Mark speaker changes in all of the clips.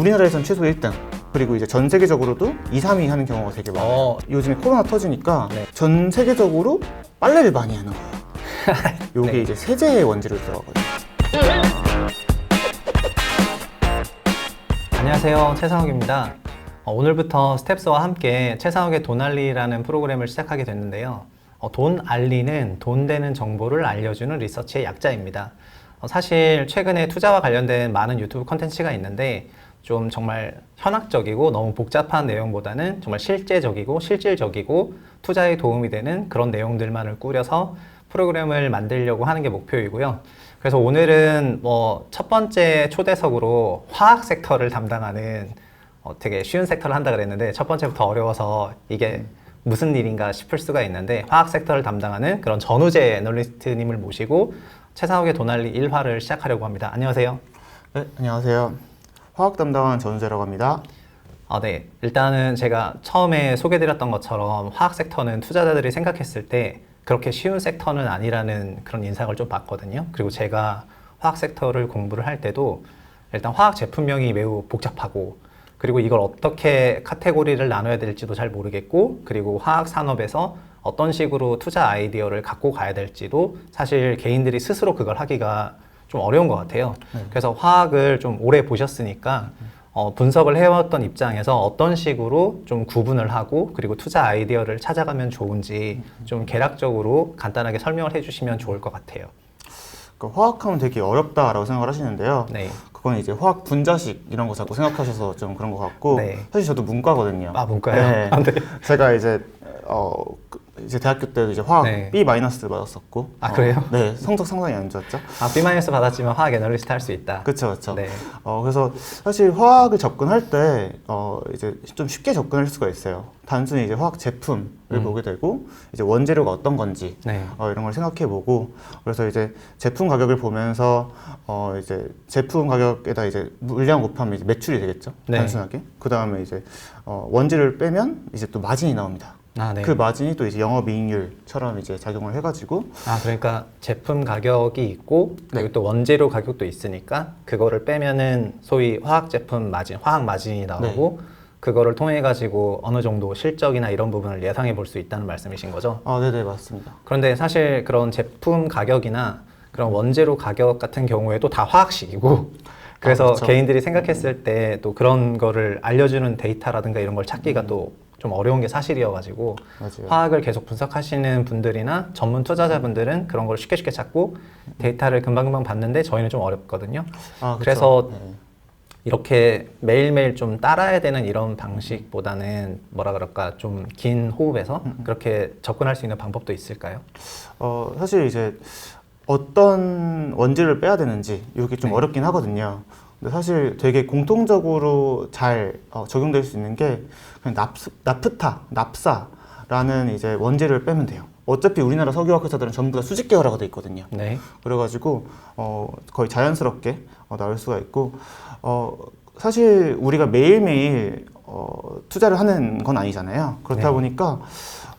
Speaker 1: 우리나라에선 최소 1등. 그리고 이제 전 세계적으로도 2, 3위 하는 경우가 되게 많아요.
Speaker 2: 어,
Speaker 1: 요즘에 코로나 터지니까
Speaker 2: 네.
Speaker 1: 전 세계적으로 빨래를 많이 하는 거예요. 요게
Speaker 2: 네.
Speaker 1: 이제 세제의 원재료 들어가거든요.
Speaker 2: 안녕하세요. 최상욱입니다. 어, 오늘부터 스텝스와 함께 최상욱의 돈알리라는 프로그램을 시작하게 됐는데요. 어, 돈알리는 돈 되는 정보를 알려주는 리서치의 약자입니다. 어, 사실 최근에 투자와 관련된 많은 유튜브 컨텐츠가 있는데 좀 정말 현학적이고 너무 복잡한 내용보다는 정말 실제적이고 실질적이고 투자에 도움이 되는 그런 내용들만을 꾸려서 프로그램을 만들려고 하는 게 목표이고요. 그래서 오늘은 뭐 첫 번째 초대석으로 화학 섹터를 담당하는 어, 되게 쉬운 섹터를 한다 그랬는데 첫 번째부터 어려워서 이게 무슨 일인가 싶을 수가 있는데 화학 섹터를 담당하는 그런 전우재 애널리스트님을 모시고 최상욱의 도날리 1화를 시작하려고 합니다. 안녕하세요.
Speaker 1: 네, 안녕하세요. 화학 담당하는 전우재라고 합니다.
Speaker 2: 아, 네. 일단은 제가 처음에 소개드렸던 것처럼 화학 섹터는 투자자들이 생각했을 때 그렇게 쉬운 섹터는 아니라는 그런 인상을 좀 받거든요. 그리고 제가 화학 섹터를 공부를 할 때도 일단 화학 제품명이 매우 복잡하고 그리고 이걸 어떻게 카테고리를 나눠야 될지도 잘 모르겠고 그리고 화학 산업에서 어떤 식으로 투자 아이디어를 갖고 가야 될지도 사실 개인들이 스스로 그걸 하기가 좀 어려운 것 같아요. 그래서 화학을 좀 오래 보셨으니까 어, 분석을 해왔던 입장에서 어떤 식으로 좀 구분을 하고 그리고 투자 아이디어를 찾아가면 좋은지 좀 개략적으로 간단하게 설명을 해주시면 좋을 것 같아요.
Speaker 1: 그러니까 화학하면 되게 어렵다라고 생각을 하시는데요.
Speaker 2: 네.
Speaker 1: 그건 이제 화학 분자식 이런 거 자꾸 생각하셔서 좀 그런 것 같고
Speaker 2: 네.
Speaker 1: 사실 저도 문과거든요.
Speaker 2: 아, 문과요?
Speaker 1: 네.
Speaker 2: 아, 네.
Speaker 1: 제가 이제 어 그- 이제 대학교 때도 이제 화학
Speaker 2: 네.
Speaker 1: B 마이너스 받았었고.
Speaker 2: 아,
Speaker 1: 어,
Speaker 2: 그래요?
Speaker 1: 네, 성적 상당히 안 좋았죠.
Speaker 2: 아, B 마이너스 받았지만 화학 애널리스트 할 수 있다.
Speaker 1: 그렇죠, 그렇죠.
Speaker 2: 네.
Speaker 1: 어 그래서 사실 화학을 접근할 때 어 이제 좀 쉽게 접근할 수가 있어요. 단순히 이제 화학 제품을
Speaker 2: 음.
Speaker 1: 보게 되고 이제 원재료가 어떤 건지
Speaker 2: 네.
Speaker 1: 어, 이런 걸 생각해 보고 그래서 이제 제품 가격을 보면서 어 이제 제품 가격에다 이제 물량 곱하면 이제 매출이 되겠죠
Speaker 2: 네.
Speaker 1: 단순하게 그 다음에 이제 어 원재료를 빼면 이제 또 마진이 나옵니다
Speaker 2: 아, 네.
Speaker 1: 그 마진이 또 이제 영업이익률처럼 이제 작용을 해가지고
Speaker 2: 아, 그러니까 제품 가격이 있고 그리고
Speaker 1: 네.
Speaker 2: 또 원재료 가격도 있으니까 그거를 빼면은 소위 화학 제품 마진, 화학 마진이 나오고
Speaker 1: 네.
Speaker 2: 그거를 통해 가지고 어느 정도 실적이나 이런 부분을 예상해 볼 수 있다는 말씀이신 거죠?
Speaker 1: 아 네네 맞습니다
Speaker 2: 그런데 사실 그런 제품 가격이나 그런 원재료 가격 같은 경우에도 다 화학식이고 그래서
Speaker 1: 아.
Speaker 2: 개인들이 생각했을 때 또 그런 거를 알려주는 데이터라든가 이런 걸 찾기가 또 좀 어려운 게 사실이어가지고
Speaker 1: 맞아요
Speaker 2: 화학을 계속 분석하시는 분들이나 전문 투자자분들은 그런 걸 쉽게 쉽게 찾고 데이터를 금방금방 봤는데 저희는 좀 어렵거든요.
Speaker 1: 아.
Speaker 2: 그래서
Speaker 1: 네.
Speaker 2: 이렇게 매일매일 좀 따라야 되는 이런 방식보다는 뭐라 그럴까 좀 긴 호흡에서 그렇게 접근할 수 있는 방법도 있을까요?
Speaker 1: 어, 사실 이제 어떤 원재료를 빼야 되는지 이게 좀
Speaker 2: 네.
Speaker 1: 어렵긴 하거든요. 근데 사실 되게 공통적으로 잘 어, 적용될 수 있는 게 그냥 납스, 나프타, 납사라는 이제 원재료를 빼면 돼요. 어차피 우리나라 석유화학 회사들은 전부 다 수직 계열화가 돼 있거든요.
Speaker 2: 네.
Speaker 1: 그래가지고 어, 거의 자연스럽게 어, 나올 수가 있고 어, 사실 우리가 매일매일 어, 투자를 하는 건 아니잖아요. 그렇다
Speaker 2: 네.
Speaker 1: 보니까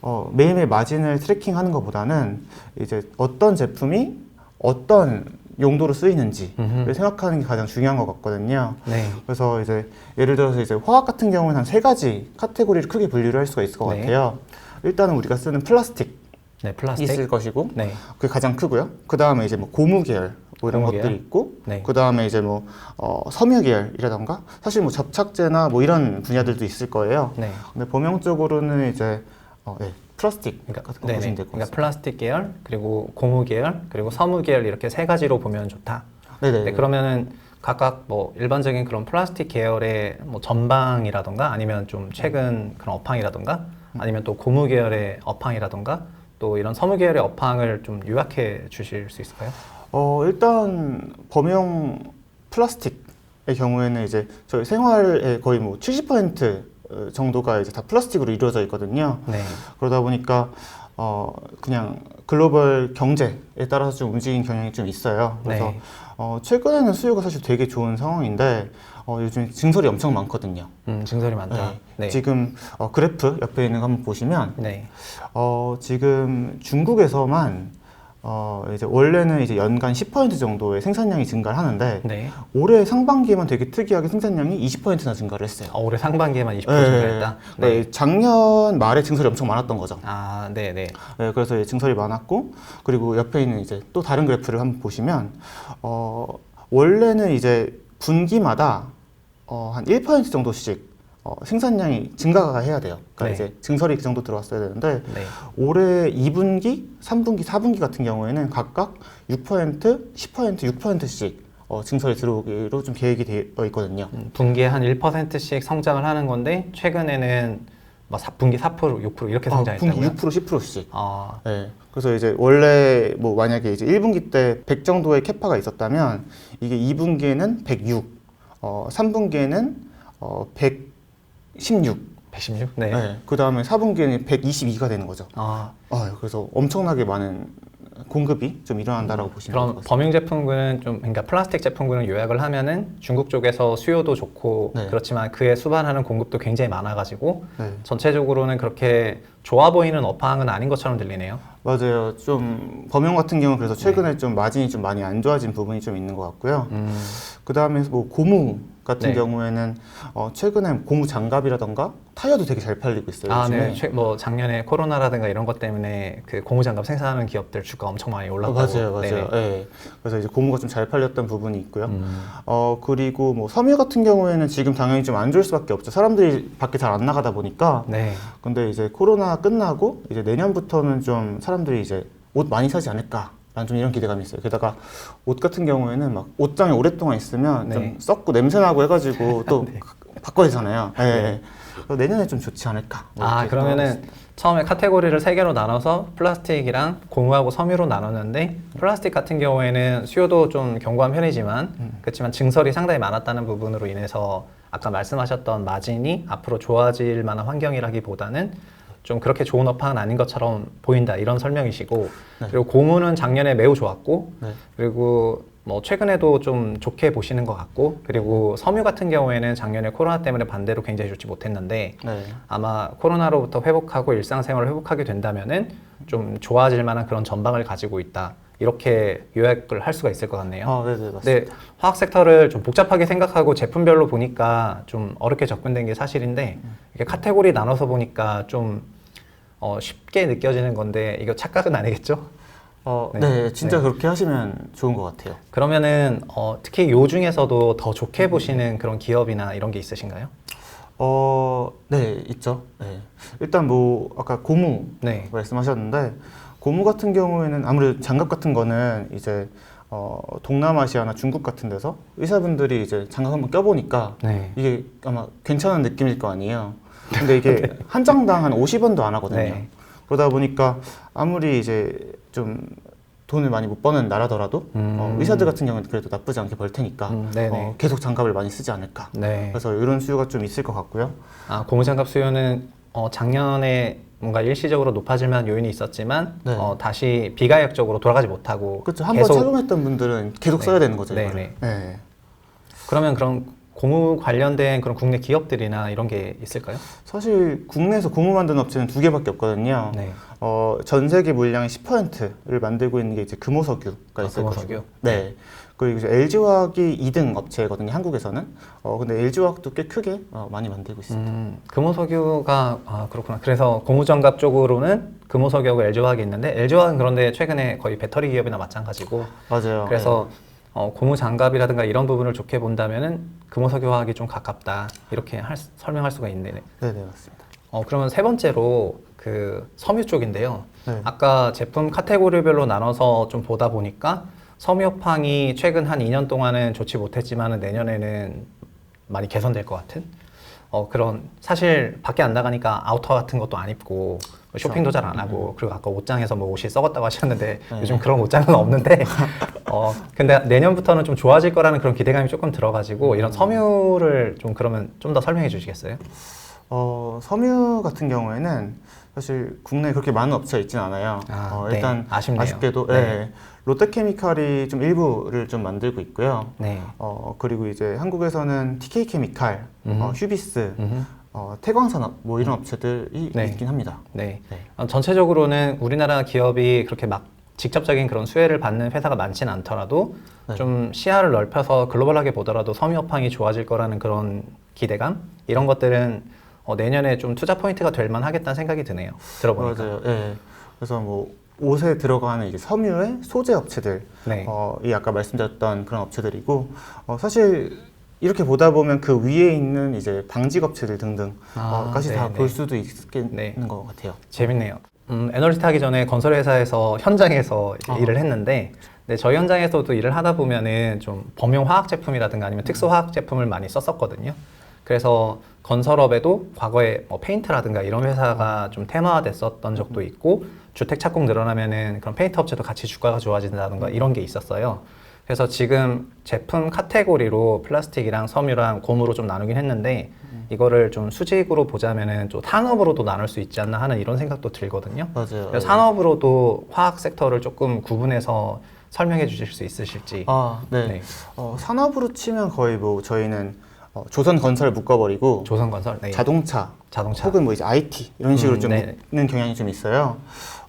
Speaker 1: 어, 매일매일 마진을 트래킹하는 것보다는 이제 어떤 제품이 어떤 용도로 쓰이는지를
Speaker 2: 음흠.
Speaker 1: 생각하는 게 가장 중요한 것 같거든요.
Speaker 2: 네.
Speaker 1: 그래서 이제 예를 들어서 이제 화학 같은 경우는 한 세 가지 카테고리를 크게 분류를 할 수가 있을 것
Speaker 2: 네.
Speaker 1: 같아요. 일단은 우리가 쓰는 플라스틱
Speaker 2: 네. 플라스틱.
Speaker 1: 있을 것이고
Speaker 2: 네.
Speaker 1: 그게 가장 크고요. 그 다음에 이제 뭐 고무 계열 뭐 이런
Speaker 2: 고무 계열?
Speaker 1: 것들이 있고,
Speaker 2: 네.
Speaker 1: 그 다음에 이제 뭐 어, 섬유 계열이라던가 사실 뭐 접착제나 뭐 이런 분야들도 있을 거예요.
Speaker 2: 네.
Speaker 1: 근데 범용적으로는 이제 어, 네, 플라스틱
Speaker 2: 그러니까,
Speaker 1: 같은 거. 보시면 될 것
Speaker 2: 그러니까
Speaker 1: 같습니다.
Speaker 2: 플라스틱 계열, 그리고 고무 계열, 그리고 섬유 계열 이렇게 세 가지로 보면 좋다.
Speaker 1: 네네.
Speaker 2: 네, 그러면은 각각 뭐 일반적인 그런 플라스틱 계열의 뭐 전방이라던가 아니면 좀 최근 그런 업황이라던가 아니면 또 고무 계열의 업황이라던가 또 이런 섬유 계열의 업황을 좀 요약해 주실 수 있을까요?
Speaker 1: 어, 일단 범용 플라스틱의 경우에는 이제 저희 생활의 거의 뭐 70% 정도가 이제 다 플라스틱으로 이루어져 있거든요.
Speaker 2: 네.
Speaker 1: 그러다 보니까 어 그냥 글로벌 경제에 따라서 좀 움직이는 경향이 좀 있어요. 그래서
Speaker 2: 네.
Speaker 1: 어 최근에는 수요가 사실 되게 좋은 상황인데 어 요즘 증설이 엄청 많거든요.
Speaker 2: 음, 증설이 많다. 네.
Speaker 1: 지금 어 그래프 옆에 있는 거 한번 보시면
Speaker 2: 네.
Speaker 1: 어 지금 중국에서만 어, 이제 원래는 이제 연간 10% 정도의 생산량이 증가를 하는데
Speaker 2: 네.
Speaker 1: 올해 상반기에만 되게 특이하게 생산량이 20%나 증가를 했어요.
Speaker 2: 어, 올해 상반기에만 20%
Speaker 1: 네.
Speaker 2: 증가했다. 네.
Speaker 1: 네, 작년 말에 증설이 엄청 많았던 거죠.
Speaker 2: 아, 네, 네.
Speaker 1: 네, 그래서 이제 증설이 많았고 그리고 옆에 있는 이제 또 다른 그래프를 한번 보시면 어, 원래는 이제 분기마다 어, 한 1% 정도씩 어, 생산량이 증가가 해야 돼요. 그러니까
Speaker 2: 네.
Speaker 1: 이제 증설이 그 정도 들어왔어야 되는데
Speaker 2: 네.
Speaker 1: 올해 2분기, 3분기, 4분기 같은 경우에는 각각 6%, 10%, 6%씩 어, 증설이 들어오기로 좀 계획이 되어 있거든요.
Speaker 2: 음, 분기에 한 1%씩 성장을 하는 건데 최근에는 뭐 사- 분기 4% 6% 이렇게
Speaker 1: 아,
Speaker 2: 성장했다고요?
Speaker 1: 분기 6%, 10%씩.
Speaker 2: 아,
Speaker 1: 네. 그래서 이제 원래 뭐 만약에 이제 1분기 때 100 정도의 캐파가 있었다면 이게 2분기에는 106, 어, 3분기에는 어, 116,
Speaker 2: 116? 네.
Speaker 1: 네. 그 다음에 4분기에는 122가 되는 거죠.
Speaker 2: 아,
Speaker 1: 아, 그래서 엄청나게 많은 공급이 좀 일어난다라고 보시면
Speaker 2: 그럼
Speaker 1: 될것 같습니다.
Speaker 2: 범용 제품군은 좀 그러니까 플라스틱 제품군을 요약을 하면은 중국 쪽에서 수요도 좋고
Speaker 1: 네.
Speaker 2: 그렇지만 그에 수반하는 공급도 굉장히 많아가지고
Speaker 1: 네.
Speaker 2: 전체적으로는 그렇게 좋아 보이는 업황은 아닌 것처럼 들리네요.
Speaker 1: 맞아요. 좀 범용 같은 경우는 그래서 최근에 좀 마진이 좀 많이 안 좋아진 부분이 좀 있는 것 같고요.
Speaker 2: 음,
Speaker 1: 그 다음에 뭐 고무 같은
Speaker 2: 네.
Speaker 1: 경우에는 어, 최근에 고무 장갑이라던가 타이어도 되게 잘 팔리고 있어요.
Speaker 2: 아,
Speaker 1: 요즘에.
Speaker 2: 네. 최- 뭐 작년에 코로나라든가 이런 것 때문에 그 고무장갑 생산하는 기업들 주가 엄청 많이
Speaker 1: 어,
Speaker 2: 올랐다고.
Speaker 1: 맞아요, 맞아요.
Speaker 2: 네네.
Speaker 1: 예. 그래서 이제 고무가 좀 잘 팔렸던 부분이 있고요.
Speaker 2: 음,
Speaker 1: 어 그리고 뭐 섬유 같은 경우에는 지금 당연히 좀 안 좋을 수밖에 없죠. 사람들이 밖에 잘 안 나가다 보니까.
Speaker 2: 네.
Speaker 1: 근데 이제 코로나 끝나고 이제 내년부터는 좀 사람들이 이제 옷 많이 사지 않을까. 라는 좀 이런 기대감이 있어요. 게다가 옷 같은 경우에는 막 옷장에 오랫동안 있으면
Speaker 2: 네.
Speaker 1: 좀 썩고 냄새나고 해가지고 또
Speaker 2: 네.
Speaker 1: 바꿔야 되잖아요. 예, 예. 그래서 내년에 좀 좋지 않을까. 뭐
Speaker 2: 아
Speaker 1: 이렇게
Speaker 2: 그러면은 처음에 카테고리를 세 개로 나눠서 플라스틱이랑 고무하고 섬유로 나눴는데 플라스틱 같은 경우에는 수요도 좀 견고한 편이지만
Speaker 1: 음.
Speaker 2: 그렇지만 증설이 상당히 많았다는 부분으로 인해서 아까 말씀하셨던 마진이 앞으로 좋아질 만한 환경이라기보다는 좀 그렇게 좋은 업황은 아닌 것처럼 보인다 이런 설명이시고
Speaker 1: 네.
Speaker 2: 그리고 고무는 작년에 매우 좋았고
Speaker 1: 네.
Speaker 2: 그리고 뭐 최근에도 좀 좋게 보시는 것 같고 그리고 섬유 같은 경우에는 작년에 코로나 때문에 반대로 굉장히 좋지 못했는데
Speaker 1: 네.
Speaker 2: 아마 코로나로부터 회복하고 일상생활을 회복하게 된다면은 좀 좋아질 만한 그런 전방을 가지고 있다. 이렇게 요약을 할 수가 있을 것 같네요.
Speaker 1: 아, 네네, 맞습니다.
Speaker 2: 근데 화학 섹터를 좀 복잡하게 생각하고 제품별로 보니까 좀 어렵게 접근된 게 사실인데 이게 카테고리 나눠서 보니까 좀 어, 쉽게 느껴지는 건데 이거 착각은 아니겠죠?
Speaker 1: 어,
Speaker 2: 네.
Speaker 1: 네. 진짜
Speaker 2: 네.
Speaker 1: 그렇게 하시면 좋은 것 같아요.
Speaker 2: 그러면은 어, 특히 요 중에서도 더 좋게 보시는 그런 기업이나 이런 게 있으신가요?
Speaker 1: 어, 네, 있죠. 네. 일단 뭐 아까 고무
Speaker 2: 네.
Speaker 1: 말씀하셨는데 고무 같은 경우에는 아무래도 장갑 같은 거는 이제 어, 동남아시아나 중국 같은 데서 의사분들이 이제 장갑 한번 껴보니까
Speaker 2: 네.
Speaker 1: 이게 아마 괜찮은 느낌일 거 아니에요. 근데 이게 한 장당 한 50원도 안 하거든요.
Speaker 2: 네.
Speaker 1: 그러다 보니까 아무리 이제 좀 돈을 많이 못 버는 나라더라도
Speaker 2: 음.
Speaker 1: 어, 의사들 같은 경우는 그래도 나쁘지 않게 벌 테니까
Speaker 2: 음, 네네.
Speaker 1: 어, 계속 장갑을 많이 쓰지 않을까.
Speaker 2: 네.
Speaker 1: 그래서 이런 수요가 좀 있을 것 같고요.
Speaker 2: 아, 고무 장갑 수요는 어, 작년에 뭔가 일시적으로 높아질 만한 요인이 있었지만
Speaker 1: 네.
Speaker 2: 어, 다시 비가역적으로 돌아가지 못하고
Speaker 1: 그렇죠. 한번
Speaker 2: 계속
Speaker 1: 착용했던 분들은 계속
Speaker 2: 네.
Speaker 1: 써야 되는 거죠.
Speaker 2: 네,
Speaker 1: 이거를. 네.
Speaker 2: 그러면 그런 고무 관련된 그런 국내 기업들이나 이런 게 있을까요?
Speaker 1: 사실 국내에서 고무 만드는 업체는 두 개밖에 없거든요.
Speaker 2: 네.
Speaker 1: 어, 전 세계 물량의 10%를 만들고 있는 게 이제 금호석유가
Speaker 2: 아,
Speaker 1: 있을
Speaker 2: 금호석유?
Speaker 1: 거고요. 네. 그리고 이제 LG화학이 2등 업체거든요. 한국에서는. 어, 근데 LG화학도 꽤 크게 어, 많이 만들고 있습니다.
Speaker 2: 음, 금호석유가 아 그렇구나. 그래서 고무장갑 쪽으로는 금호석유하고 LG화학이 있는데 LG화학은 그런데 최근에 거의 배터리 기업이나 마찬가지고
Speaker 1: 맞아요.
Speaker 2: 그래서 어, 고무장갑이라든가 이런 부분을 좋게 본다면은 금호석유화학이 좀 가깝다 이렇게 할 수- 설명할 수가 있네요.
Speaker 1: 네, 네, 맞습니다.
Speaker 2: 어, 그러면 세 번째로 그 섬유 쪽인데요.
Speaker 1: 네.
Speaker 2: 아까 제품 카테고리별로 나눠서 좀 보다 보니까 섬유업황이 최근 한 2년 동안은 좋지 못했지만 내년에는 많이 개선될 것 같은 어, 그런 사실 밖에 안 나가니까 아우터 같은 것도 안 입고 쇼핑도 잘 안 하고 그리고 아까 옷장에서 뭐 옷이 썩었다고 하셨는데
Speaker 1: 네.
Speaker 2: 요즘 그런 옷장은 없는데 어 근데 내년부터는 좀 좋아질 거라는 그런 기대감이 조금 들어가지고 이런 섬유를 좀 그러면 좀 더 설명해 주시겠어요?
Speaker 1: 어, 섬유 같은 경우에는 사실 국내에 그렇게 많은 업체가 있지는 않아요.
Speaker 2: 아,
Speaker 1: 어,
Speaker 2: 네.
Speaker 1: 일단
Speaker 2: 아쉽네요.
Speaker 1: 아쉽게도
Speaker 2: 네.
Speaker 1: 네. 롯데케미칼이 좀 일부를 좀 만들고 있고요.
Speaker 2: 네.
Speaker 1: 어, 그리고 이제 한국에서는 TK케미칼,
Speaker 2: 음흠.
Speaker 1: 어, 휴비스,
Speaker 2: 음흠.
Speaker 1: 어, 태광산업 뭐 이런 업체들이
Speaker 2: 네.
Speaker 1: 있긴 합니다.
Speaker 2: 네.
Speaker 1: 네.
Speaker 2: 어, 전체적으로는 우리나라 기업이 그렇게 막 직접적인 그런 수혜를 받는 회사가 많지는 않더라도
Speaker 1: 네.
Speaker 2: 좀 시야를 넓혀서 글로벌하게 보더라도 섬유업황이 좋아질 거라는 그런 기대감 이런 것들은 어, 내년에 좀 투자 포인트가 될 만하겠다는 생각이 드네요. 들어보니까.
Speaker 1: 맞아요. 예. 그래서 뭐 옷에 들어가는 이제 섬유의 소재 업체들,
Speaker 2: 네.
Speaker 1: 어, 이 아까 말씀드렸던 그런 업체들이고 어, 사실 이렇게 보다 보면 그 위에 있는 이제 방직 업체들 등등
Speaker 2: 아,
Speaker 1: 어, 까지
Speaker 2: 네,
Speaker 1: 다
Speaker 2: 네.
Speaker 1: 볼 수도 있겠는
Speaker 2: 네.
Speaker 1: 것 같아요.
Speaker 2: 재밌네요. 음, 애널리스트 하기 전에 건설 회사에서 현장에서
Speaker 1: 아.
Speaker 2: 일을 했는데 네, 저희 현장에서도 일을 하다 보면은 좀 범용 화학 제품이라든가 아니면 특수 화학 제품을 많이 썼었거든요. 그래서 건설업에도 과거에 뭐 페인트라든가 이런 회사가 좀 테마화됐었던 적도 있고 주택 착공 늘어나면은 그런 페인트 업체도 같이 주가가 좋아진다든가 이런 게 있었어요. 그래서 지금 제품 카테고리로 플라스틱이랑 섬유랑 고무로 좀 나누긴 했는데 이거를 좀 수직으로 보자면은 좀 산업으로도 나눌 수 있지 않나 하는 이런 생각도 들거든요.
Speaker 1: 맞아요.
Speaker 2: 그래서 산업으로도 화학 섹터를 조금 구분해서 설명해 주실 수 있으실지.
Speaker 1: 아, 네.
Speaker 2: 네.
Speaker 1: 어, 산업으로 치면 거의 뭐 저희는 어, 조선 건설 묶어버리고
Speaker 2: 조선건설, 네.
Speaker 1: 자동차,
Speaker 2: 자동차.
Speaker 1: 혹은 뭐 이제 IT 이런 식으로
Speaker 2: 음,
Speaker 1: 좀
Speaker 2: 네.
Speaker 1: 묶는 경향이 좀 있어요.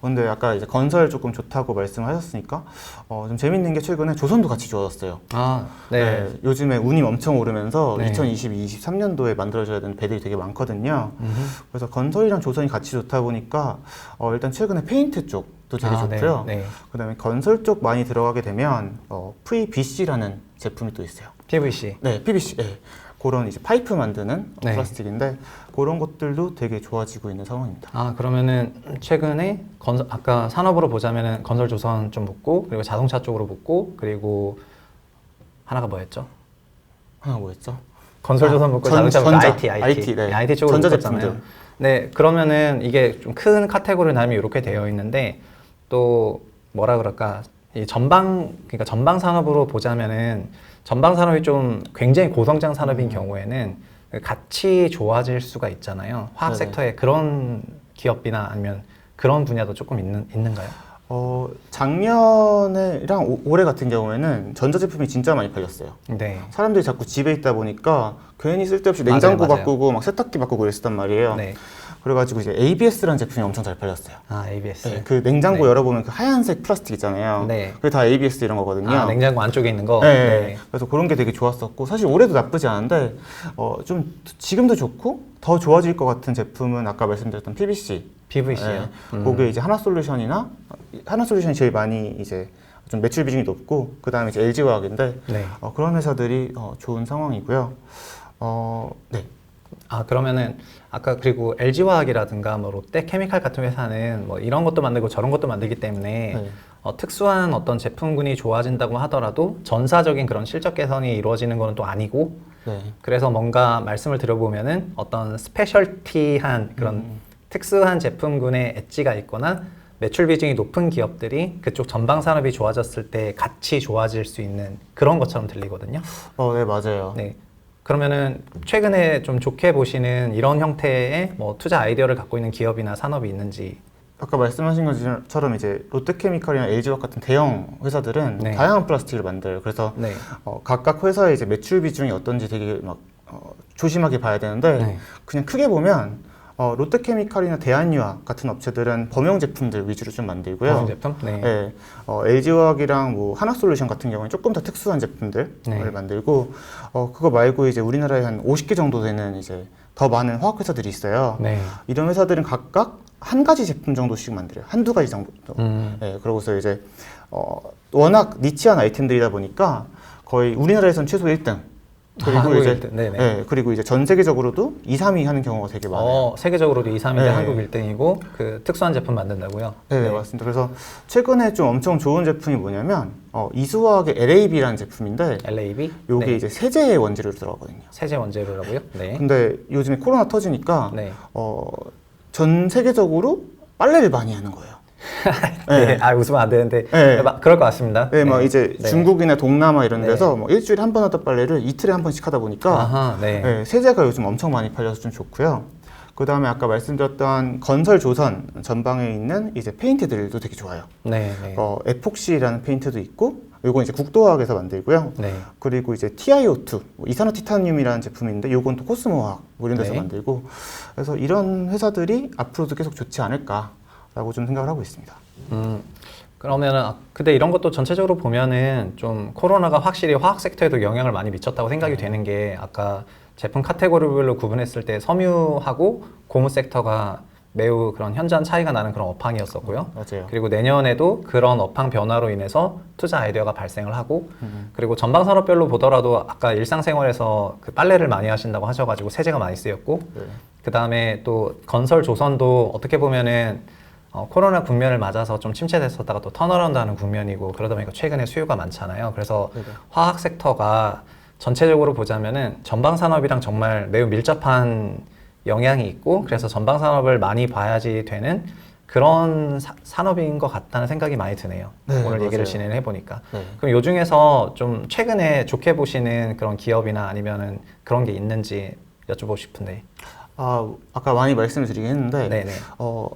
Speaker 1: 근데 아까 이제 건설 조금 좋다고 말씀하셨으니까 어, 좀 재밌는 게 최근에 조선도 같이 좋아졌어요.
Speaker 2: 아, 네.
Speaker 1: 네, 요즘에 운이 엄청 오르면서
Speaker 2: 네.
Speaker 1: 2022, 23년도에 만들어져야 되는 배들이 되게 많거든요.
Speaker 2: 음흠.
Speaker 1: 그래서 건설이랑 조선이 같이 좋다 보니까 어, 일단 최근에 페인트 쪽도 되게
Speaker 2: 아,
Speaker 1: 좋고요.
Speaker 2: 네, 네.
Speaker 1: 그다음에 건설 쪽 많이 들어가게 되면 어, VBC라는 제품이 또 있어요.
Speaker 2: PVC.
Speaker 1: 네, PVC. 네. 그런 이제 파이프 만드는
Speaker 2: 네.
Speaker 1: 플라스틱인데 그런 것들도 되게 좋아지고 있는 상황입니다.
Speaker 2: 아, 그러면은 최근에 건설 아까 산업으로 보자면은 건설 조선 좀 붙고 그리고 자동차 쪽으로 붙고 그리고 하나가 뭐였죠?
Speaker 1: 하나 뭐였죠?
Speaker 2: 건설 조선
Speaker 1: 아,
Speaker 2: 붙고
Speaker 1: 전-
Speaker 2: 자동차 붙고
Speaker 1: 전자.
Speaker 2: IT, IT,
Speaker 1: IT, 네.
Speaker 2: IT 쪽으로
Speaker 1: 전자제품들.
Speaker 2: 붙었잖아요. 네, 그러면은 이게 좀 큰 카테고리 나면 이렇게 되어 있는데 또 뭐라 그럴까 이 전방 그러니까 전방 산업으로 보자면은 전방 산업이 좀 굉장히 고성장
Speaker 1: 음.
Speaker 2: 산업인 경우에는 같이 좋아질 수가 있잖아요. 화학
Speaker 1: 네네.
Speaker 2: 섹터에 그런 기업이나 아니면 그런 분야도 조금 있는 있는가요?
Speaker 1: 어, 작년에랑 오- 올해 같은 경우에는 전자제품이 진짜 많이 팔렸어요.
Speaker 2: 네.
Speaker 1: 사람들이 자꾸 집에 있다 보니까 괜히 쓸데없이
Speaker 2: 맞아요,
Speaker 1: 냉장고
Speaker 2: 맞아요.
Speaker 1: 바꾸고 막 세탁기 바꾸고 그랬었단 말이에요.
Speaker 2: 네.
Speaker 1: 그래가지고 이제 ABS라는 제품이 엄청 잘 팔렸어요.
Speaker 2: 아, ABS.
Speaker 1: 네, 그 냉장고
Speaker 2: 네.
Speaker 1: 열어보면 그 하얀색 플라스틱 있잖아요.
Speaker 2: 네.
Speaker 1: 그게 다 ABS 이런 거거든요.
Speaker 2: 아, 냉장고 안쪽에 있는 거.
Speaker 1: 네, 그래서 그런 게 되게 좋았었고 사실 올해도 나쁘지 않은데 어, 좀 지금도 좋고 더 좋아질 것 같은 제품은 아까 말씀드렸던 PVC.
Speaker 2: PVC요.
Speaker 1: 네,
Speaker 2: 음.
Speaker 1: 그게 이제 하나솔루션이나 하나솔루션이 제일 많이 이제 좀 매출 비중이 높고 그 다음에 이제 LG화학인데
Speaker 2: 네.
Speaker 1: 어, 그런 회사들이 어, 좋은 상황이고요. 어, 네.
Speaker 2: 아 그러면은 아까 그리고 LG화학이라든가 뭐 롯데 케미칼 같은 회사는 뭐 이런 것도 만들고 저런 것도 만들기 때문에
Speaker 1: 네.
Speaker 2: 어, 특수한 어떤 제품군이 좋아진다고 하더라도 전사적인 그런 실적 개선이 이루어지는 거는 또 아니고
Speaker 1: 네.
Speaker 2: 그래서 뭔가 말씀을 드려보면은 어떤 스페셜티한 그런
Speaker 1: 음.
Speaker 2: 특수한 제품군의 엣지가 있거나 매출 비중이 높은 기업들이 그쪽 전방 산업이 좋아졌을 때 같이 좋아질 수 있는 그런 것처럼 들리거든요.
Speaker 1: 어, 네, 맞아요.
Speaker 2: 네. 그러면은 최근에 좀 좋게 보시는 이런 형태의 뭐 투자 아이디어를 갖고 있는 기업이나 산업이 있는지.
Speaker 1: 아까 말씀하신 것처럼 이제 롯데케미칼이나 LG화학 같은 대형 회사들은
Speaker 2: 네.
Speaker 1: 다양한 플라스틱을 만들어요. 그래서
Speaker 2: 네.
Speaker 1: 어, 각각 회사의 이제 매출 비중이 어떤지 되게 막 어, 조심하게 봐야 되는데
Speaker 2: 네.
Speaker 1: 그냥 크게 보면 어, 롯데케미칼이나 대한유화 같은 업체들은 범용 제품들 위주로 좀 만들고요.
Speaker 2: 보상 제품? 네.
Speaker 1: 네, 어, LG화학이랑 뭐 하나솔루션 같은 경우는 조금 더 특수한 제품들을
Speaker 2: 네.
Speaker 1: 만들고 어, 그거 말고 이제 우리나라에 한 50개 정도 되는 이제 더 많은 화학 회사들이 있어요.
Speaker 2: 네.
Speaker 1: 이런 회사들은 각각 한 가지 제품 정도씩 만들어요. 한두 가지 정도.
Speaker 2: 음.
Speaker 1: 네, 그러고서 이제 어, 워낙 니치한 아이템들이다 보니까 거의 우리나라에선 최소 1등. 그리고
Speaker 2: 한국
Speaker 1: 이제
Speaker 2: 1등. 네네.
Speaker 1: 네, 그리고 이제 전 세계적으로도 2, 3위 하는 경우가 되게 많아요.
Speaker 2: 어, 세계적으로도 2, 3위인데
Speaker 1: 네.
Speaker 2: 한국 1등이고 그 특수한 제품 만든다고요?
Speaker 1: 네, 네, 맞습니다. 그래서 최근에 좀 엄청 좋은 제품이 뭐냐면 어, 이수화학의 LAB라는 제품인데
Speaker 2: LAB?
Speaker 1: 요게
Speaker 2: 네.
Speaker 1: 이제 세제의 원재료로 들어가거든요.
Speaker 2: 세제 원재료라고요? 네.
Speaker 1: 근데 요즘에 코로나 터지니까
Speaker 2: 네.
Speaker 1: 어, 전 세계적으로 빨래를 많이 하는 거예요.
Speaker 2: 네. 아, 웃으면 안 되는데.
Speaker 1: 네.
Speaker 2: 막 그럴 것 같습니다.
Speaker 1: 네, 막 이제
Speaker 2: 네.
Speaker 1: 중국이나 동남아 이런
Speaker 2: 네.
Speaker 1: 데서 뭐 일주일에 한 번 하던 빨래를 이틀에 한 번씩 하다 보니까
Speaker 2: 아하, 네.
Speaker 1: 네, 세제가 요즘 엄청 많이 팔려서 좀 좋고요. 그 다음에 아까 말씀드렸던 건설 조선 전방에 있는 이제 페인트들도 되게 좋아요.
Speaker 2: 네. 네.
Speaker 1: 어, 에폭시라는 페인트도 있고, 요건 이제 국도화학에서 만들고요.
Speaker 2: 네.
Speaker 1: 그리고 이제 TiO2, 뭐 이산화티타늄이라는 제품인데 요건 또 코스모화학 뭐 이런 데서
Speaker 2: 네.
Speaker 1: 만들고, 그래서 이런 회사들이 앞으로도 계속 좋지 않을까 라고 좀 생각을 하고 있습니다.
Speaker 2: 음, 그러면은 아, 근데 이런 것도 전체적으로 보면은 좀 코로나가 확실히 화학 섹터에도 영향을 많이 미쳤다고 생각이 되는 게 아까 제품 카테고리별로 구분했을 때 섬유하고 고무 섹터가 매우 그런 현저한 차이가 나는 그런 업황이었었고요.
Speaker 1: 맞아요.
Speaker 2: 그리고 내년에도 그런 업황 변화로 인해서 투자 아이디어가 발생을 하고
Speaker 1: 음.
Speaker 2: 그리고 전방 산업별로 보더라도 아까 일상생활에서 그 빨래를 많이 하신다고 하셔가지고 세제가 많이 쓰였고
Speaker 1: 네.
Speaker 2: 그 다음에 또 건설 조선도 어떻게 보면은 어, 코로나 국면을 맞아서 좀 침체됐었다가 또 턴어라운드하는 국면이고 그러다 보니까 최근에 수요가 많잖아요. 그래서
Speaker 1: 네네.
Speaker 2: 화학 섹터가 전체적으로 보자면은 전방 산업이랑 정말 매우 밀접한 영향이 있고 그래서 전방 산업을 많이 봐야지 되는 그런 사- 산업인 것 같다는 생각이 많이 드네요.
Speaker 1: 네,
Speaker 2: 오늘 얘기를
Speaker 1: 맞아요.
Speaker 2: 진행을 해보니까.
Speaker 1: 네.
Speaker 2: 그럼 요 중에서 좀 최근에 좋게 보시는 그런 기업이나 아니면은 그런 게 있는지 여쭤보고 싶은데.
Speaker 1: 아, 아까 많이 말씀을 드리긴 했는데
Speaker 2: 네네.
Speaker 1: 어,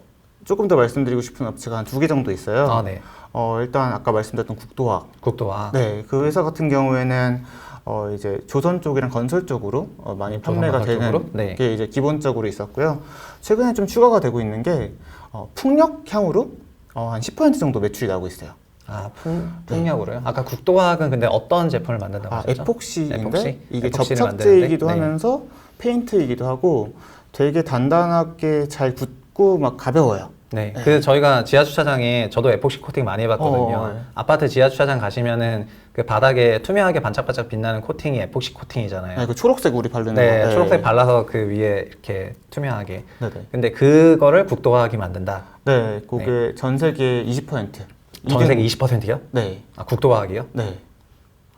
Speaker 1: 조금 더 말씀드리고 싶은 업체가 한 두 개 정도 있어요.
Speaker 2: 아, 네.
Speaker 1: 어, 일단 아까 말씀드렸던 국도화.
Speaker 2: 국도화.
Speaker 1: 네, 그 회사 같은 경우에는 어, 이제 조선 쪽이랑 건설 쪽으로 어, 많이 판매가 되는
Speaker 2: 쪽으로? 네.
Speaker 1: 게 이제 기본적으로 있었고요. 최근에 좀 추가가 되고 있는 게 어, 풍력향으로 어, 한 10% 정도 매출이 나오고 있어요.
Speaker 2: 아, 풍, 풍력으로요? 아까 국도화학은 근데 어떤 제품을 만든다고
Speaker 1: 아,
Speaker 2: 하셨죠?
Speaker 1: 에폭시인데
Speaker 2: 에폭시?
Speaker 1: 이게
Speaker 2: 에폭시를
Speaker 1: 접착제이기도
Speaker 2: 만드는데? 네.
Speaker 1: 하면서 페인트이기도 하고 되게 단단하게 잘 붙고 막 가벼워요.
Speaker 2: 네, 그 저희가 지하 주차장에 저도 에폭시 코팅 많이 해봤거든요.
Speaker 1: 어, 네.
Speaker 2: 아파트 지하 주차장 가시면은 그 바닥에 투명하게 반짝반짝 빛나는 코팅이 에폭시 코팅이잖아요.
Speaker 1: 네, 그 초록색 우리 바르는
Speaker 2: 네,
Speaker 1: 거.
Speaker 2: 초록색 발라서 그 위에 이렇게 투명하게.
Speaker 1: 네 네.
Speaker 2: 근데 그거를 국도화학이 만든다.
Speaker 1: 네, 그게 전 세계 20%.
Speaker 2: 전 세계 20%요?
Speaker 1: 네,
Speaker 2: 아, 국도화학이요?
Speaker 1: 네.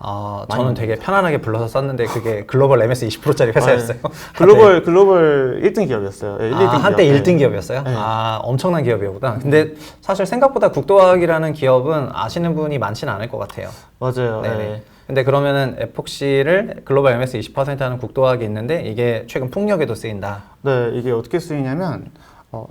Speaker 2: 아, 저는 되게 편안하게 불러서 썼는데 그게 글로벌 MS 20%짜리 회사였어요.
Speaker 1: 아, 네. 글로벌 글로벌 1등 기업이었어요. 네, 1, 2등
Speaker 2: 아, 한때
Speaker 1: 기업.
Speaker 2: 1등 기업이었어요?
Speaker 1: 네.
Speaker 2: 아, 엄청난 기업이었구나. 근데 사실 생각보다 국도화학이라는 기업은 아시는 분이 많지는 않을 것 같아요.
Speaker 1: 맞아요.
Speaker 2: 네네.
Speaker 1: 네.
Speaker 2: 근데 그러면은 에폭시를 글로벌 MS 20% 하는 국도화학이 있는데 이게 최근 풍력에도 쓰인다.
Speaker 1: 네, 이게 어떻게 쓰이냐면 어,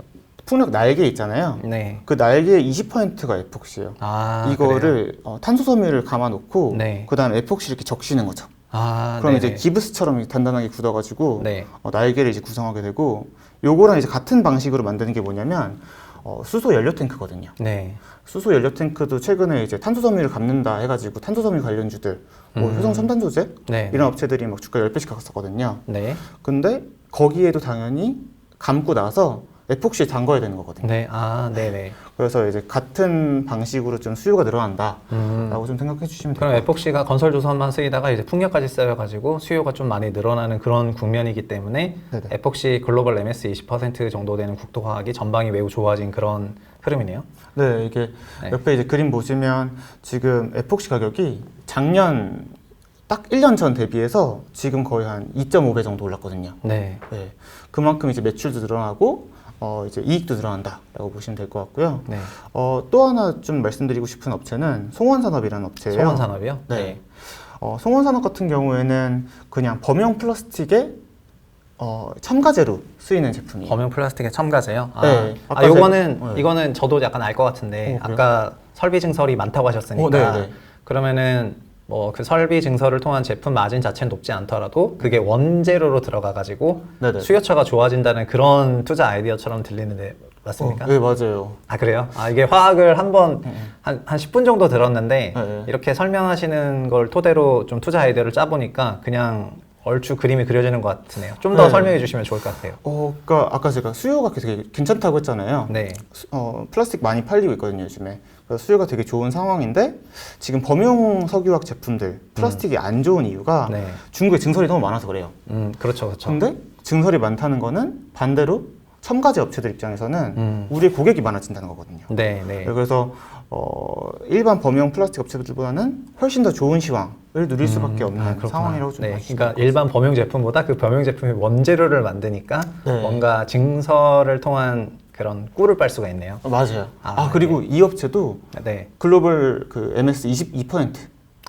Speaker 1: 풍력 날개 있잖아요.
Speaker 2: 네.
Speaker 1: 그 날개의 20%가 에폭시예요.
Speaker 2: 아?
Speaker 1: 이거를 어, 탄소 섬유를 감아놓고
Speaker 2: 네.
Speaker 1: 그다음에 에폭시 이렇게 적시는 거죠.
Speaker 2: 아,
Speaker 1: 그럼
Speaker 2: 네네.
Speaker 1: 이제 기브스처럼 단단하게 굳어가지고
Speaker 2: 네.
Speaker 1: 어, 날개를 이제 구성하게 되고 요거랑 이제 같은 방식으로 만드는 게 뭐냐면 어, 수소 연료 탱크거든요.
Speaker 2: 네.
Speaker 1: 수소 연료 탱크도 최근에 이제 탄소 섬유를 감는다 해가지고 탄소 섬유 관련주들, 뭐
Speaker 2: 음.
Speaker 1: 효성 첨단 소재
Speaker 2: 네.
Speaker 1: 이런 업체들이 막 주가 10배씩 갔었거든요.
Speaker 2: 네.
Speaker 1: 근데 거기에도 당연히 감고 나서 에폭시에 담궈야 되는 거거든요.
Speaker 2: 네. 아, 네네.
Speaker 1: 그래서 이제 같은 방식으로 좀 수요가 늘어난다라고
Speaker 2: 음.
Speaker 1: 좀 생각해 주시면 돼요.
Speaker 2: 그럼 에폭시가 건설 조선만 쓰이다가 이제 풍력까지 쌓여가지고 수요가 좀 많이 늘어나는 그런 국면이기 때문에
Speaker 1: 네네.
Speaker 2: 에폭시 글로벌 MS 20% 정도 되는 국도화학이 전방이 매우 좋아진 그런 흐름이네요.
Speaker 1: 네, 이게
Speaker 2: 네.
Speaker 1: 옆에 이제 그림 보시면 지금 에폭시 가격이 작년 딱 1년 전 대비해서 지금 거의 한 2.5배 정도 올랐거든요.
Speaker 2: 네.
Speaker 1: 네, 그만큼 이제 매출도 늘어나고 어, 이제 이익도 늘어난다라고 보시면 될 것 같고요.
Speaker 2: 네.
Speaker 1: 어, 또 하나 좀 말씀드리고 싶은 업체는 송원산업이라는 업체예요.
Speaker 2: 송원산업이요?
Speaker 1: 네. 어, 송원산업 같은 경우에는 그냥 범용 플라스틱에 어, 첨가제로 쓰이는 제품이에요.
Speaker 2: 범용 플라스틱의 첨가제요? 아,
Speaker 1: 네.
Speaker 2: 아 요거는
Speaker 1: 제가- 네.
Speaker 2: 이거는 저도 약간 알 것 같은데
Speaker 1: 어?
Speaker 2: 아까 설비 증설이 많다고 하셨으니까
Speaker 1: 어, 네, 네.
Speaker 2: 그러면은 뭐 그 설비 증설을 통한 제품 마진 자체는 높지 않더라도 그게 원재료로 들어가 가지고
Speaker 1: 네네.
Speaker 2: 수요처가 좋아진다는 그런 투자 아이디어처럼 들리는데 맞습니까?
Speaker 1: 어, 네, 맞아요.
Speaker 2: 아 그래요? 아 이게 화학을 한번 한, 한 10분 정도 들었는데
Speaker 1: 네, 네.
Speaker 2: 이렇게 설명하시는 걸 토대로 좀 투자 아이디어를 짜 보니까 그냥 얼추 그림이 그려지는 것 같으네요. 좀 더
Speaker 1: 네.
Speaker 2: 설명해 주시면 좋을 것 같아요.
Speaker 1: 어, 그러니까 아까 제가 수요가 되게 괜찮다고 했잖아요.
Speaker 2: 네.
Speaker 1: 수- 어, 플라스틱 많이 팔리고 있거든요, 요즘에. 그래서 수요가 되게 좋은 상황인데 지금 범용 석유화학 제품들 플라스틱이 안 좋은 이유가
Speaker 2: 네.
Speaker 1: 중국에 증설이 너무 많아서 그래요.
Speaker 2: 음, 그렇죠, 그렇죠.
Speaker 1: 근데 증설이 많다는 거는 반대로 첨가제 업체들 입장에서는
Speaker 2: 음.
Speaker 1: 우리의 고객이 많아진다는 거거든요.
Speaker 2: 네, 네.
Speaker 1: 그래서 어, 일반 범용 플라스틱 업체들보다는 훨씬 더 좋은 시황을 누릴 수밖에 없는
Speaker 2: 아, 그렇구나.
Speaker 1: 상황이라고 좀
Speaker 2: 네, 그러니까. 일반 범용 제품보다 그 범용 제품이 원재료를 만드니까
Speaker 1: 네.
Speaker 2: 뭔가 증설을 통한 그런 꿀을 빨 수가 있네요.
Speaker 1: 어, 맞아요.
Speaker 2: 아,
Speaker 1: 아, 그리고 이 업체도
Speaker 2: 네.
Speaker 1: 글로벌 그 MS 22%.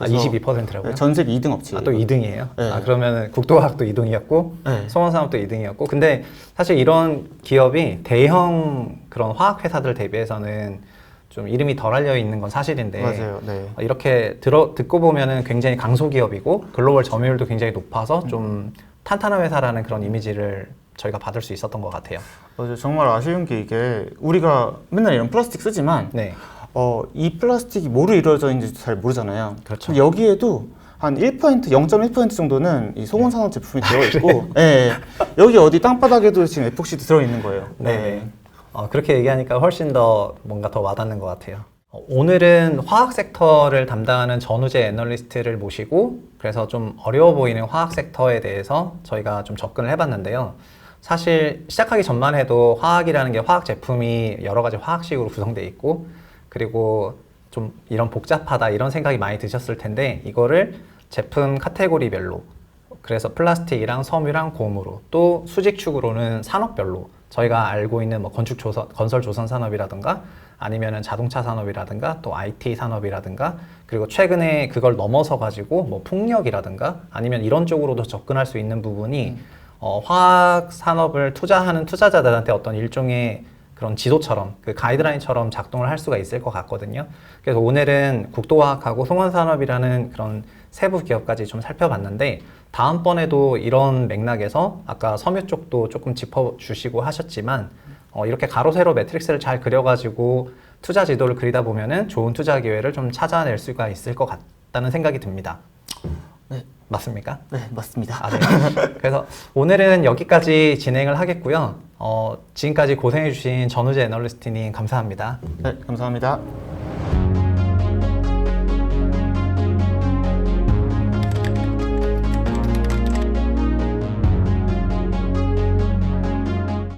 Speaker 2: 아, 22%라고요?
Speaker 1: 전 세계 2등 업체예요.
Speaker 2: 아, 또 2등이에요?
Speaker 1: 네.
Speaker 2: 아, 그러면 국도화학도 2등이었고,
Speaker 1: 네.
Speaker 2: 송원산업도 2등이었고, 근데 사실 이런 기업이 대형 그런 화학회사들 대비해서는 좀 이름이 덜 알려 있는 건 사실인데,
Speaker 1: 맞아요. 네.
Speaker 2: 어, 이렇게 들어, 듣고 보면은 굉장히 강소 기업이고, 글로벌 점유율도 굉장히 높아서 좀 탄탄한 회사라는 그런 이미지를 저희가 받을 수 있었던 것 같아요.
Speaker 1: 맞아요. 정말 아쉬운 게 이게 우리가 맨날 이런 플라스틱 쓰지만
Speaker 2: 네.
Speaker 1: 어, 이 플라스틱이 뭐로 이루어져 있는지 잘 모르잖아요.
Speaker 2: 그렇죠.
Speaker 1: 여기에도 한 1%, 0.1% 정도는 이 송원산업 제품이 들어 있고, 예, 예. 여기 어디 땅바닥에도 지금 에폭시드 들어 있는 거예요.
Speaker 2: 네. 어, 그렇게 얘기하니까 훨씬 더 뭔가 더 와닿는 것 같아요. 어, 오늘은 화학 섹터를 담당하는 전우재 애널리스트를 모시고 그래서 좀 어려워 보이는 화학 섹터에 대해서 저희가 좀 접근을 해봤는데요. 사실 시작하기 전만 해도 화학이라는 게 화학 제품이 여러 가지 화학식으로 구성되어 있고 그리고 좀 이런 복잡하다 이런 생각이 많이 드셨을 텐데 이거를 제품 카테고리별로 그래서 플라스틱이랑 섬유랑 고무로 또 수직 축으로는 산업별로 저희가 알고 있는 뭐 건축 조선 건설 조선 산업이라든가 아니면은 자동차 산업이라든가 또 IT 산업이라든가 그리고 최근에 그걸 넘어서 가지고 뭐 풍력이라든가 아니면 이런 쪽으로도 접근할 수 있는 부분이 어, 화학 산업을 투자하는 투자자들한테 어떤 일종의 그런 지도처럼 그 가이드라인처럼 작동을 할 수가 있을 것 같거든요. 그래서 오늘은 국도화학하고 송원산업이라는 그런 세부 기업까지 좀 살펴봤는데 다음번에도 이런 맥락에서 아까 섬유 쪽도 조금 짚어주시고 하셨지만 어, 이렇게 가로 세로 매트릭스를 잘 그려가지고 투자 지도를 그리다 보면은 좋은 투자 기회를 좀 찾아낼 수가 있을 것 같다는 생각이 듭니다.
Speaker 1: 네.
Speaker 2: 맞습니까?
Speaker 1: 네, 맞습니다.
Speaker 2: 아, 네. 그래서 오늘은 여기까지 진행을 하겠고요. 어, 지금까지 고생해주신 전우재 애널리스트님 감사합니다.
Speaker 1: 네, 감사합니다.